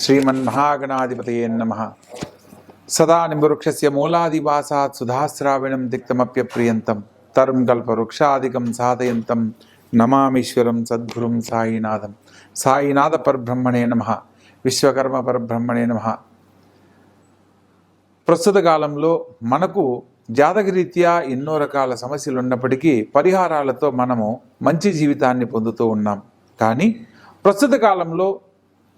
శ్రీమన్మహాగణాధిపతయే నమ సదా నింబవృక్షస్య మూలాదివాసాత్ సుధాశ్రావిణం తిక్తమప్యప్రియంతం తరుం కల్పవృక్షాదికం సాధయంతం నమామీశ్వరం సద్గురుం సాయినాథం సాయినాథ పరబ్రహ్మణే నమ విశ్వకర్మ పరబ్రహ్మణే నమ ప్రస్తుత కాలంలో మనకు జాతకరీత్యా ఎన్నో రకాల సమస్యలు ఉన్నప్పటికీ పరిహారాలతో మనము మంచి జీవితాన్ని పొందుతూ ఉన్నాం. కానీ ప్రస్తుత కాలంలో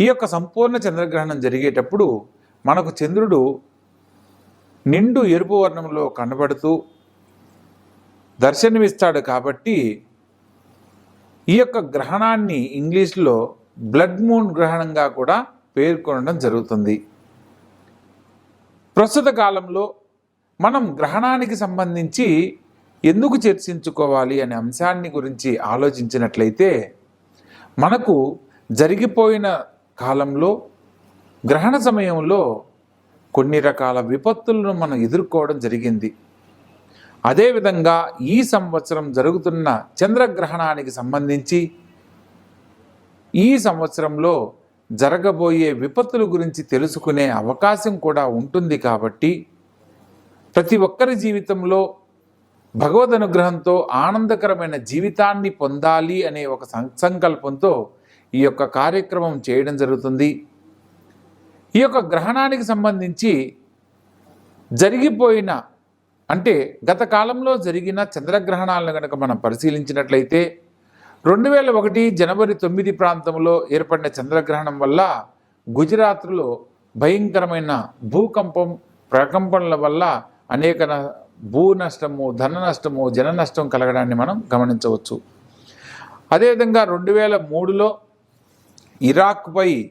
ఈ యొక్క సంపూర్ణ చంద్రగ్రహణం జరిగేటప్పుడు మనకు చంద్రుడు నిండు ఎరుపు వర్ణంలో కనబడుతూ దర్శనమిస్తాడు కాబట్టి ఈ యొక్క గ్రహణాన్ని ఇంగ్లీష్లో బ్లడ్ మూన్ గ్రహణంగా కూడా పేర్కొనడం జరుగుతుంది. ప్రస్తుత కాలంలో మనం గ్రహణానికి సంబంధించి ఎందుకు చర్చించుకోవాలి అనే అంశాన్ని గురించి ఆలోచించినట్లయితే మనకు జరిగిపోయిన కాలంలో గ్రహణ సమయంలో కొన్ని రకాల విపత్తులను మనం ఎదుర్కోవడం జరిగింది. అదేవిధంగా ఈ సంవత్సరం జరుగుతున్న చంద్రగ్రహణానికి సంబంధించి ఈ సంవత్సరంలో జరగబోయే విపత్తుల గురించి తెలుసుకునే అవకాశం కూడా ఉంటుంది కాబట్టి ప్రతి ఒక్కరి జీవితంలో భగవద్ అనుగ్రహంతో ఆనందకరమైన జీవితాన్ని పొందాలి అనే ఒక సంకల్పంతో ఈ యొక్క కార్యక్రమం చేయడం జరుగుతుంది. ఈ యొక్క గ్రహణానికి సంబంధించి జరిగిపోయిన అంటే గత కాలంలో జరిగిన చంద్రగ్రహణాలను కనుక మనం పరిశీలించినట్లయితే రెండు వేల ఒకటి జనవరి తొమ్మిది ప్రాంతంలో ఏర్పడిన చంద్రగ్రహణం వల్ల గుజరాత్లో భయంకరమైన భూకంపం ప్రకంపనల వల్ల అనేక భూ నష్టము ధన నష్టము జన నష్టం కలగడాన్ని మనం గమనించవచ్చు. అదేవిధంగా రెండు వేల మూడులో ఇరాక్పై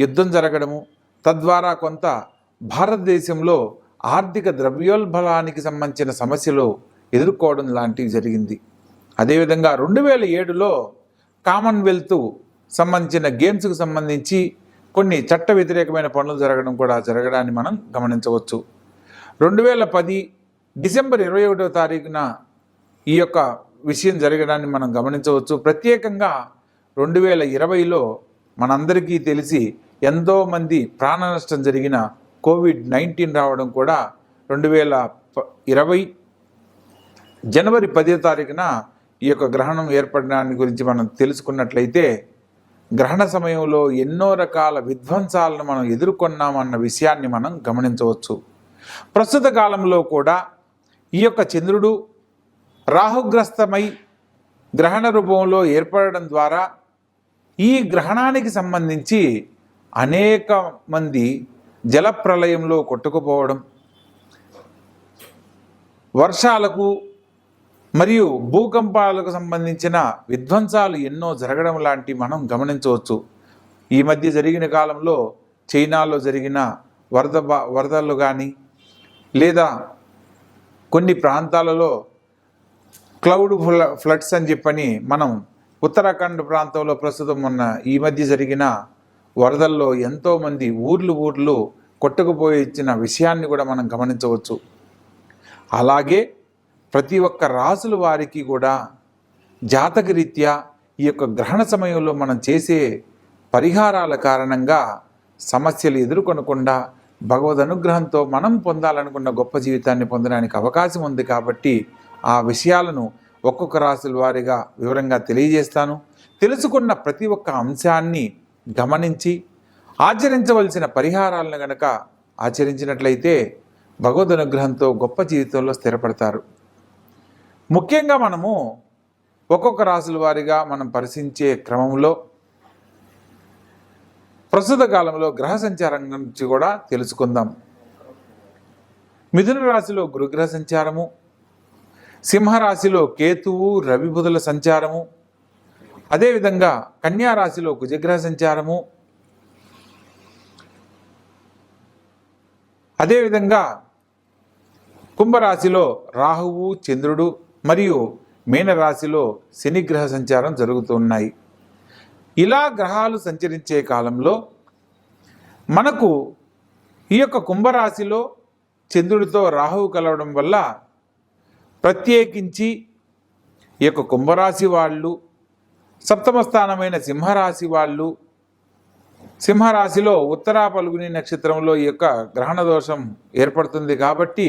యుద్ధం జరగడము తద్వారా కొంత భారతదేశంలో ఆర్థిక ద్రవ్యోల్బలానికి సంబంధించిన సమస్యలు ఎదుర్కోవడం లాంటివి జరిగింది. అదేవిధంగా రెండు వేల ఏడులో కామన్వెల్త్ సంబంధించిన గేమ్స్కు సంబంధించి కొన్ని చట్ట వ్యతిరేకమైన పనులు జరగడం కూడా జరగడాన్ని మనం గమనించవచ్చు. రెండు వేల పది డిసెంబర్ ఇరవై ఒకటవ తారీఖున ఈ యొక్క విషయం జరగడాన్ని మనం గమనించవచ్చు. ప్రత్యేకంగా రెండు వేల ఇరవైలో మనందరికీ తెలిసి ఎంతోమంది ప్రాణ నష్టం జరిగిన కోవిడ్ నైన్టీన్ రావడం కూడా రెండు వేల ప- ఇరవై జనవరి పదో తారీఖున ఈ యొక్క గ్రహణం ఏర్పడడాన్ని గురించి మనం తెలుసుకున్నట్లయితే గ్రహణ సమయంలో ఎన్నో రకాల విధ్వంసాలను మనం ఎదుర్కొన్నామన్న విషయాన్ని మనం గమనించవచ్చు. ప్రస్తుత కాలంలో కూడా ఈ యొక్క చంద్రుడు రాహుగ్రస్తమై గ్రహణ రూపంలో ఏర్పడడం ద్వారా ఈ గ్రహణానికి సంబంధించి అనేక మంది జలప్రలయంలో కొట్టుకుపోవడం వర్షాలకు మరియు భూకంపాలకు సంబంధించిన విధ్వంసాలు ఎన్నో జరగడం లాంటి మనం గమనించవచ్చు. ఈ మధ్య జరిగిన కాలంలో చైనాలో జరిగిన వరద వరదలు కానీ లేదా కొన్ని ప్రాంతాలలో క్లౌడ్ ఫ్ల ఫ్లడ్స్ అని చెప్పని మనం ఉత్తరాఖండ్ ప్రాంతంలో ప్రస్తుతం ఉన్న ఈ మధ్య జరిగిన వరదల్లో ఎంతోమంది ఊర్లు ఊర్లు కొట్టుకుపోయి ఇచ్చిన విషయాన్ని కూడా మనం గమనించవచ్చు. అలాగే ప్రతి ఒక్క రాసుల వారికి కూడా జాతకరీత్యా ఈ యొక్క గ్రహణ సమయంలో మనం చేసే పరిహారాల కారణంగా సమస్యలు ఎదుర్కొనకుండా భగవద్ అనుగ్రహంతో మనం పొందాలనుకున్న గొప్ప జీవితాన్ని పొందడానికి అవకాశం ఉంది కాబట్టి ఆ విషయాలను ఒక్కొక్క రాశుల వారిగా వివరంగా తెలియజేస్తాను. తెలుసుకున్న ప్రతి ఒక్క అంశాన్ని గమనించి ఆచరించవలసిన పరిహారాలను గనక ఆచరించినట్లయితే భగవద్ అనుగ్రహంతో గొప్ప జీవితంలో స్థిరపడతారు. ముఖ్యంగా మనము ఒక్కొక్క రాశుల వారిగా మనం పరిశీలించే క్రమంలో ప్రస్తుత కాలంలో గ్రహ సంచారం గురించి కూడా తెలుసుకుందాం. మిథున రాశిలో గురుగ్రహ సంచారము సింహరాశిలో కేతువు రవిబుధుల సంచారము. అదేవిధంగా కన్యా రాశిలో కుజగ్రహ సంచారము. అదేవిధంగా కుంభరాశిలో రాహువు చంద్రుడు మరియు మీనరాశిలో శనిగ్రహ సంచారం జరుగుతున్నాయి ఇలా గ్రహాలు సంచరించే కాలంలో మనకు ఈ యొక్క కుంభరాశిలో చంద్రుడితో రాహువు కలవడం వల్ల ప్రత్యేకించి ఈ యొక్క కుంభరాశి వాళ్ళు సప్తమ స్థానమైన సింహరాశి వాళ్ళు సింహరాశిలో ఉత్తరా పలుగుని నక్షత్రంలో ఈ యొక్క గ్రహణ దోషం ఏర్పడుతుంది కాబట్టి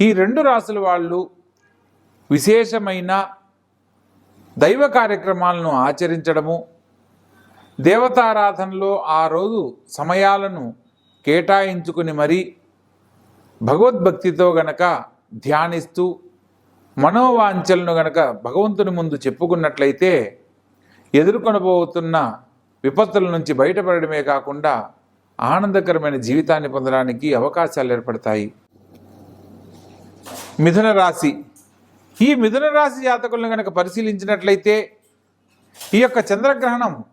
ఈ రెండు రాశుల వాళ్ళు విశేషమైన దైవ కార్యక్రమాలను ఆచరించడము దేవతారాధనలో ఆ రోజు సమయాలను కేటాయించుకుని మరీ భగవద్భక్తితో గనక ధ్యానిస్తూ మనోవాంఛలను గనక భగవంతుని ముందు చెప్పుకున్నట్లయితే ఎదుర్కొనబోతున్న విపత్తుల నుంచి బయటపడడమే కాకుండా ఆనందకరమైన జీవితాన్ని పొందడానికి అవకాశాలు ఏర్పడతాయి. మిథున రాశి. ఈ మిథున రాశి జాతకులను కనుక పరిశీలించినట్లయితే ఈ యొక్క చంద్రగ్రహణం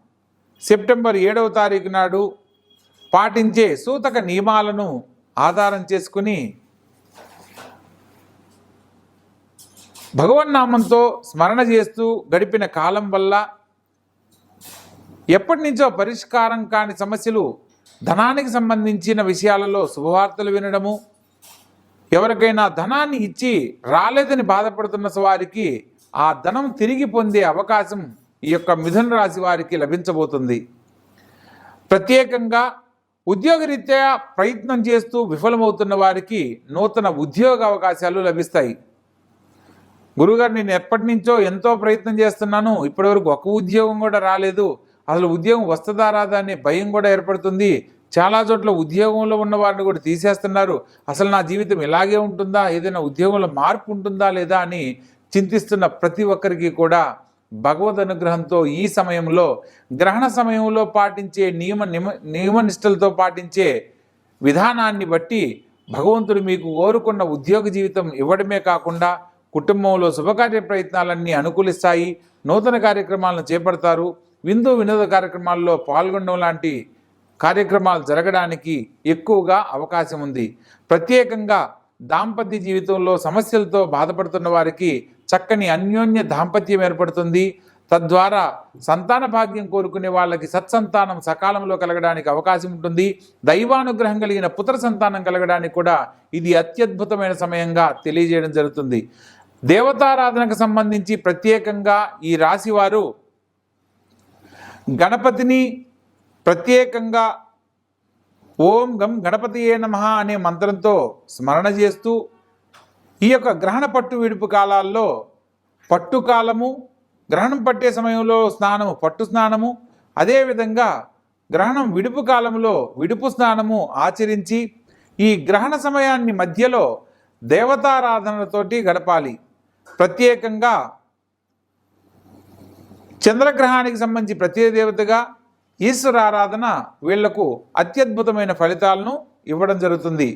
సెప్టెంబర్ ఏడవ తారీఖు నాడు పాటించే సూతక నియమాలను ఆధారం చేసుకుని భగవన్నామంతో స్మరణ చేస్తూ గడిపిన కాలం వల్ల ఎప్పటి నుంచో పరిష్కారం కాని సమస్యలు ధనానికి సంబంధించిన విషయాలలో శుభవార్తలు వినడము ఎవరికైనా ధనాన్ని ఇచ్చి రాలేదని బాధపడుతున్న వారికి ఆ ధనం తిరిగి పొందే అవకాశం ఈ యొక్క మిథున రాశి వారికి లభించబోతుంది. ప్రత్యేకంగా ఉద్యోగరీత్యా ప్రయత్నం చేస్తూ విఫలమవుతున్న వారికి నూతన ఉద్యోగ అవకాశాలు లభిస్తాయి. గురుగారు నేను ఎప్పటి నుంచో ఎంతో ప్రయత్నం చేస్తున్నాను. ఇప్పటివరకు ఒక ఉద్యోగం కూడా రాలేదు. అసలు ఉద్యోగం వస్తుందా రాదా అనే భయం కూడా ఏర్పడుతుంది. చాలా చోట్ల ఉద్యోగంలో ఉన్న వారిని కూడా తీసేస్తున్నారు. అసలు నా జీవితం ఇలాగే ఉంటుందా? ఏదైనా ఉద్యోగంలో మార్పు ఉంటుందా లేదా అని చింతిస్తున్న ప్రతి ఒక్కరికి కూడా భగవద్ అనుగ్రహంతో ఈ సమయంలో గ్రహణ సమయంలో పాటించే నియమ నిమ నియమనిష్టలతో పాటించే విధానాన్ని బట్టి భగవంతుడు మీకు కోరుకున్న ఉద్యోగ జీవితం ఇవ్వడమే కాకుండా కుటుంబంలో శుభకార్య ప్రయత్నాలన్నీ అనుకూలిస్తాయి నూతన కార్యక్రమాలను చేపడతారు విందు వినోద కార్యక్రమాల్లో పాల్గొనడం లాంటి కార్యక్రమాలు జరగడానికి ఎక్కువగా అవకాశం ఉంది. ప్రత్యేకంగా దాంపత్య జీవితంలో సమస్యలతో బాధపడుతున్న వారికి చక్కని అన్యోన్య దాంపత్యం ఏర్పడుతుంది. తద్వారా సంతాన భాగ్యం కోరుకునే వాళ్ళకి సత్సంతానం సకాలంలో కలగడానికి అవకాశం ఉంటుంది. దైవానుగ్రహం కలిగిన పుత్ర సంతానం కలగడానికి కూడా ఇది అత్యద్భుతమైన సమయంగా తెలియజేయడం జరుగుతుంది. దేవతారాధనకు సంబంధించి ప్రత్యేకంగా ఈ రాశివారు గణపతిని ప్రత్యేకంగా ఓం గం గణపతియే నమ అనే మంత్రంతో స్మరణ చేస్తూ ఈ యొక్క గ్రహణ పట్టు విడుపు కాలాల్లో పట్టు కాలము గ్రహణం పట్టే సమయంలో స్నానము పట్టు స్నానము అదేవిధంగా గ్రహణం విడుపు కాలంలో విడుపు స్నానము ఆచరించి ఈ గ్రహణ సమయాన్ని మధ్యలో దేవతారాధనలతోటి గడపాలి. ప్రత్యేకంగా చంద్రగ్రహానికి సంబంధించి ప్రత్యేదేవతగా ఈశ్వర ఆరాధన వీళ్ళకు అత్యద్భుతమైన ఫలితాలను ఇవ్వడం జరుగుతుంది.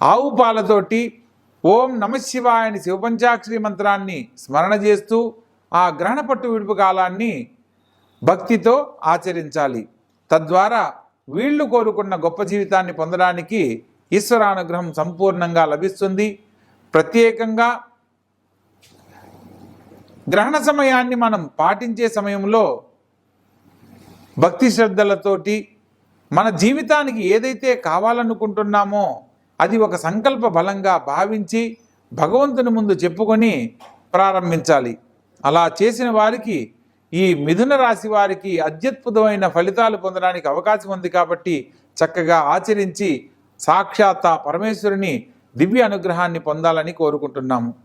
ఆవు పాలతోటి ఓం నమశివాయ అని శివపంచాక్షరి మంత్రాన్ని స్మరణ చేస్తూ ఆ గ్రహణ పట్టు విడుపు కాలాన్ని భక్తితో ఆచరించాలి. తద్వారా వీళ్ళు కోరుకున్న గొప్ప జీవితాన్ని పొందడానికి ఈశ్వరానుగ్రహం సంపూర్ణంగా లభిస్తుంది. ప్రత్యేకంగా గ్రహణ సమయాన్ని మనం పాటించే సమయంలో భక్తి శ్రద్ధలతోటి మన జీవితానికి ఏదైతే కావాలనుకుంటున్నామో అది ఒక సంకల్ప బలంగా భావించి భగవంతుని ముందు చెప్పుకొని ప్రారంభించాలి. అలా చేసిన వారికి ఈ మిథున రాశి వారికి అత్యద్భుతమైన ఫలితాలు పొందడానికి అవకాశం ఉంది కాబట్టి చక్కగా ఆచరించి సాక్షాత్ పరమేశ్వరుని దివ్య అనుగ్రహాన్ని పొందాలని కోరుకుంటున్నాము.